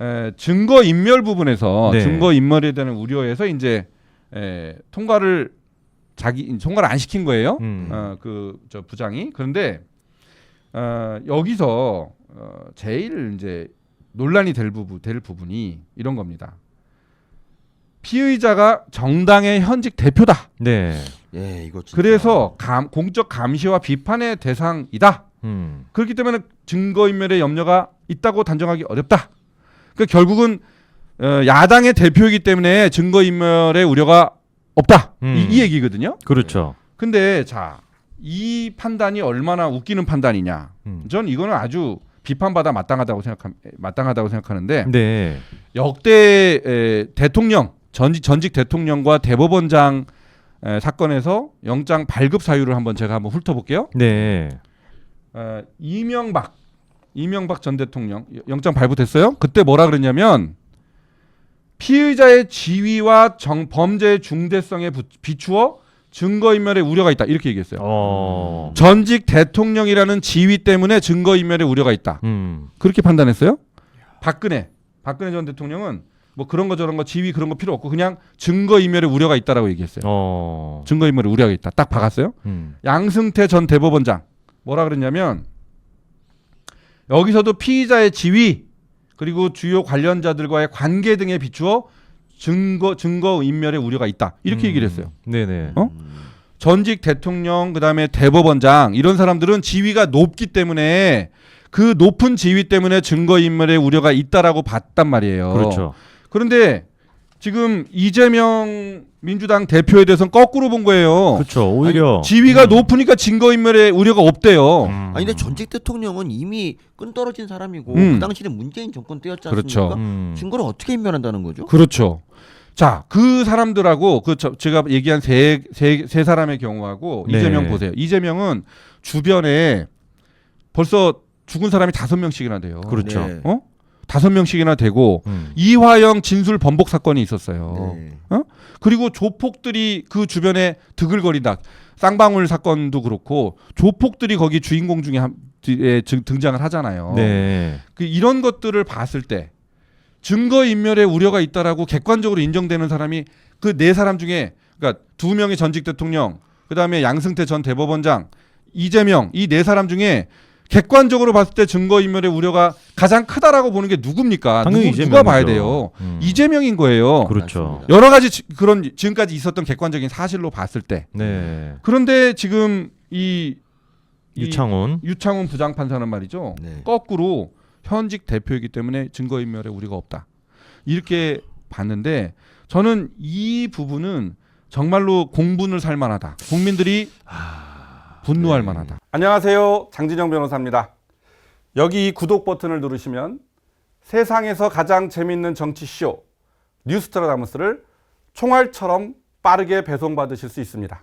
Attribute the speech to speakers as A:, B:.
A: 에, 증거 인멸 부분에서
B: 네.
A: 증거 인멸에 대한 우려에서 이제 에, 통과를 자기 통과를 안 시킨 거예요.
B: 음.
A: 어, 그저 부장이 그런데 어, 여기서 어, 제일 이제 논란이 될 부분 될 부분이 이런 겁니다. 피의자가 정당의 현직 대표다.
B: 네.
C: 예, 이거 진짜.
A: 그래서 감, 공적 감시와 비판의 대상이다.
B: 음.
A: 그렇기 때문에 증거 인멸의 염려가 있다고 단정하기 어렵다. 그 결국은 어, 야당의 대표이기 때문에 증거 인멸의 우려가 없다.
B: 음.
A: 이, 이 얘기거든요.
B: 그렇죠.
A: 근데 자, 이 판단이 얼마나 웃기는 판단이냐.
B: 음.
A: 전 이거는 아주 비판받아 마땅하다고 생각 마땅하다고 생각하는데
B: 네.
A: 역대 에, 대통령 전직 전직 대통령과 대법원장 에, 사건에서 영장 발급 사유를 한번 제가 한번 훑어볼게요.
B: 네.
A: 어, 이명박 이명박 전 대통령 영장 발부됐어요. 그때 뭐라 그랬냐면 피의자의 지위와 정, 범죄의 중대성에 부- 비추어 증거인멸의 우려가 있다 이렇게 얘기했어요.
B: 어.
A: 전직 대통령이라는 지위 때문에 증거인멸의 우려가 있다.
B: 음.
A: 그렇게 판단했어요. 박근혜 박근혜 전 대통령은 뭐 그런 거 저런 거 지위 그런 거 필요 없고 그냥 증거 인멸의 우려가 있다라고 얘기했어요.
B: 어.
A: 증거 인멸의 우려가 있다. 딱 박았어요.
B: 음.
A: 양승태 전 대법원장 뭐라 그랬냐면 여기서도 피의자의 지위 그리고 주요 관련자들과의 관계 등에 비추어 증거 증거 인멸의 우려가 있다 이렇게
B: 음.
A: 얘기를 했어요.
B: 네네.
A: 어? 전직 대통령 그다음에 대법원장 이런 사람들은 지위가 높기 때문에 그 높은 지위 때문에 증거 인멸의 우려가 있다라고 봤단 말이에요.
B: 그렇죠.
A: 그런데 지금 이재명 민주당 대표에 대해서는 거꾸로 본 거예요.
B: 그렇죠. 오히려
A: 지위가
B: 음.
A: 높으니까 증거인멸의 우려가 없대요.
B: 음.
C: 아니 근데 전직 대통령은 이미 끈 떨어진 사람이고
A: 음.
C: 그 당시는 문재인 정권 때였지
A: 그렇죠.
C: 않습니까?
B: 음.
C: 증거를 어떻게 인멸한다는 거죠?
A: 그렇죠. 자, 그 사람들하고 그 저, 제가 얘기한 세, 세, 세 사람의 경우하고
B: 네.
A: 이재명 보세요. 이재명은 주변에 벌써 죽은 사람이 다섯 명씩이나 돼요.
B: 그렇죠.
C: 네.
A: 어? 다섯 명씩이나 되고
B: 음.
A: 이화영 진술 번복 사건이 있었어요.
C: 네.
A: 그리고 조폭들이 그 주변에 드글거리다. 쌍방울 사건도 그렇고 조폭들이 거기 주인공 중에 한, 에 등- 등장을 하잖아요.
B: 네.
A: 그 이런 것들을 봤을 때 증거 인멸의 우려가 있다라고 객관적으로 인정되는 사람이 그 네 사람 중에 그러니까 두 명의 전직 대통령, 그다음에 양승태 전 대법원장, 이재명 이 네 사람 중에 객관적으로 봤을 때 증거 인멸의 우려가 가장 크다라고 보는 게 누굽니까?
B: 당연히
A: 누구,
B: 이재명이죠.
A: 누가 봐야 돼요?
B: 음.
A: 이재명인 거예요.
B: 그렇죠.
C: 맞습니다.
A: 여러 가지 지- 그런 지금까지 있었던 객관적인 사실로 봤을 때.
B: 네.
A: 그런데 지금 이, 이
B: 유창훈.
A: 유창훈 부장판사는 말이죠.
C: 네.
A: 거꾸로 현직 대표이기 때문에 증거인멸에 우리가 없다. 이렇게 봤는데 저는 이 부분은 정말로 공분을 살 만하다. 국민들이 분노할
C: 네.
A: 만하다. 안녕하세요. 장진영 변호사입니다. 여기 이 구독 버튼을 누르시면 세상에서 가장 재밌는 정치쇼 뉴스트라다무스를 총알처럼 빠르게 배송받으실 수 있습니다.